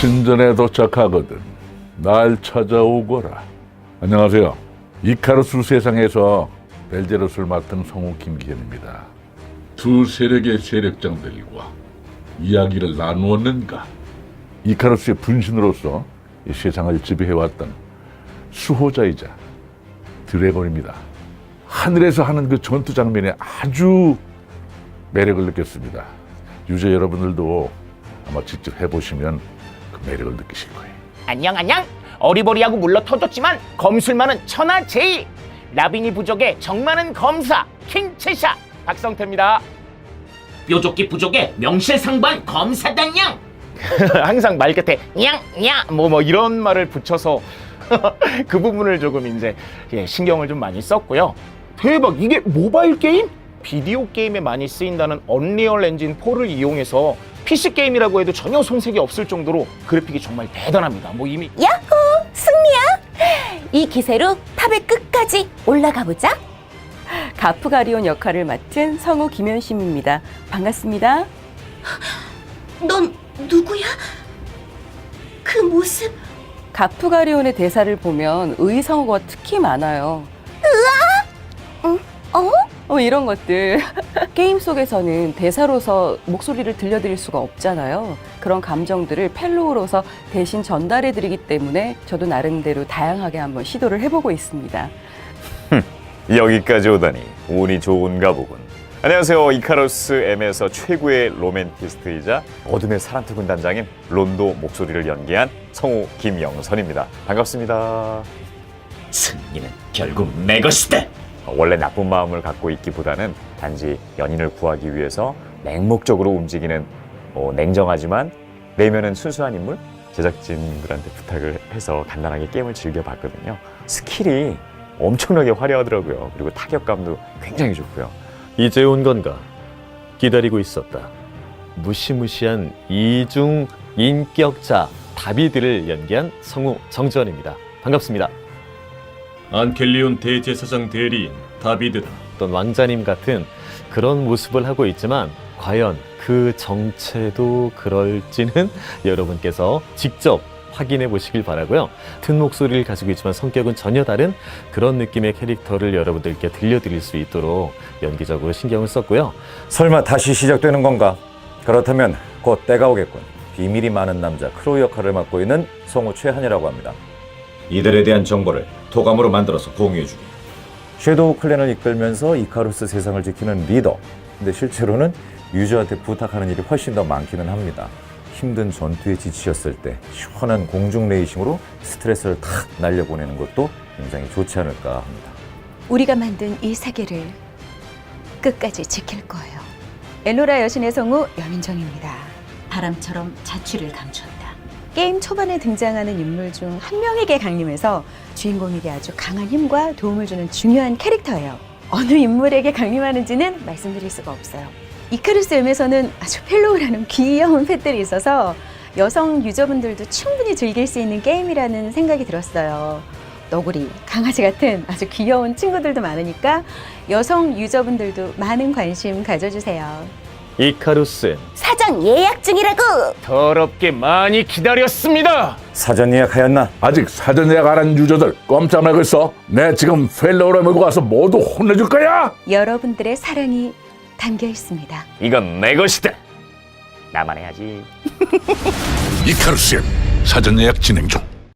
신전에 도착하거든. 날 찾아오거라. 안녕하세요. 이카루스 세상에서 벨제로스를 맡은 성우 김기현입니다. 두 세력의 세력장들과 이야기를 나누었는가? 이카루스의 분신으로서 이 세상을 지배해왔던 수호자이자 드래곤입니다. 하늘에서 하는 그 전투 장면에 아주 매력을 느꼈습니다. 유저 여러분들도 아마 직접 해보시면 그 매력을 느끼실 거예요. 안녕 안녕. 어리버리하고 물러 터졌지만 검술 많은 천하 제일. 라비니 부족의 정 많은 검사 킹체샤. 박성태입니다. 뾰족기 부족의 명실상부한 검사단양. 항상 말 끝에 냥냥 뭐 뭐 이런 말을 붙여서 그 부분을 조금 이제 예, 신경을 좀 많이 썼고요. 대박 이게 모바일 게임? 비디오 게임에 많이 쓰인다는 언리얼 엔진 4를 이용해서 PC 게임이라고 해도 전혀 손색이 없을 정도로 그래픽이 정말 대단합니다 뭐 이미 야호! 승리야! 이 기세로 탑의 끝까지 올라가 보자. 가프가리온 역할을 맡은 성우 김현심입니다. 반갑습니다. 넌 누구야? 그 모습 가프가리온의 대사를 보면 의성어가 특히 많아요. 어? 어, 이런 것들. 게임 속에서는 대사로서 목소리를 들려드릴 수가 없잖아요. 그런 감정들을 펠로우로서 대신 전달해드리기 때문에 저도 나름대로 다양하게 한번 시도를 해보고 있습니다. 여기까지 오다니 운이 좋은가 보군. 안녕하세요. 이카로스 M에서 최고의 로맨티스트이자 어둠의 사란트 군단장인 론도 목소리를 연기한 성우 김영선입니다. 반갑습니다. 승리는 결국 내 것이다 어, 원래 나쁜 마음을 갖고 있기보다는 단지 연인을 구하기 위해서 맹목적으로 움직이는 어, 냉정하지만 내면은 순수한 인물 제작진들한테 부탁을 해서 간단하게 게임을 즐겨봤거든요. 스킬이 엄청나게 화려하더라고요. 그리고 타격감도 굉장히 좋고요. 이제 온 건가? 기다리고 있었다. 무시무시한 이중 인격자 다비드를 연기한 성우 정지원입니다. 반갑습니다. 안켈리온 대제사장 대리인 다비드다. 어떤 왕자님 같은 그런 모습을 하고 있지만 과연 그 정체도 그럴지는 여러분께서 직접 확인해 보시길 바라고요. 튼 목소리를 가지고 있지만 성격은 전혀 다른 그런 느낌의 캐릭터를 여러분들께 들려드릴 수 있도록 연기적으로 신경을 썼고요. 설마 다시 시작되는 건가? 그렇다면 곧 때가 오겠군. 비밀이 많은 남자 크로우 역할을 맡고 있는 성우 최한이라고 합니다. 이들에 대한 정보를 토감으로 만들어서 공유해주기. 섀도우 클랜을 이끌면서 이카루스 세상을 지키는 리더. 근데 실제로는 유저한테 부탁하는 일이 훨씬 더 많기는 합니다. 힘든 전투에 지치셨을 때 시원한 공중 레이싱으로 스트레스를 탁 날려보내는 것도 굉장히 좋지 않을까 합니다. 우리가 만든 이 세계를 끝까지 지킬 거예요. 엘로라 여신의 성우 여민정입니다. 바람처럼 자취를 감춘다. 게임 초반에 등장하는 인물 중 한 명에게 강림해서 주인공에게 아주 강한 힘과 도움을 주는 중요한 캐릭터예요. 어느 인물에게 강림하는지는 말씀드릴 수가 없어요. 이카루스 M에서는 아주 펠로우라는 귀여운 펫들이 있어서 여성 유저분들도 충분히 즐길 수 있는 게임이라는 생각이 들었어요. 너구리, 강아지 같은 아주 귀여운 친구들도 많으니까 여성 유저분들도 많은 관심 가져주세요. 이카루스 사전 예약 중이라고! 더럽게 많이 기다렸습니다 사전 예약하였나? 아직 사전 예약 안 한 유저들 꼼짝 말고 있어 내 지금 펠로우를 몰고 가서 모두 혼내줄 거야 여러분들의 사랑이 담겨 있습니다. 이건 내 것이다. 나만 해야지. 이카루스 사전 예약 진행 중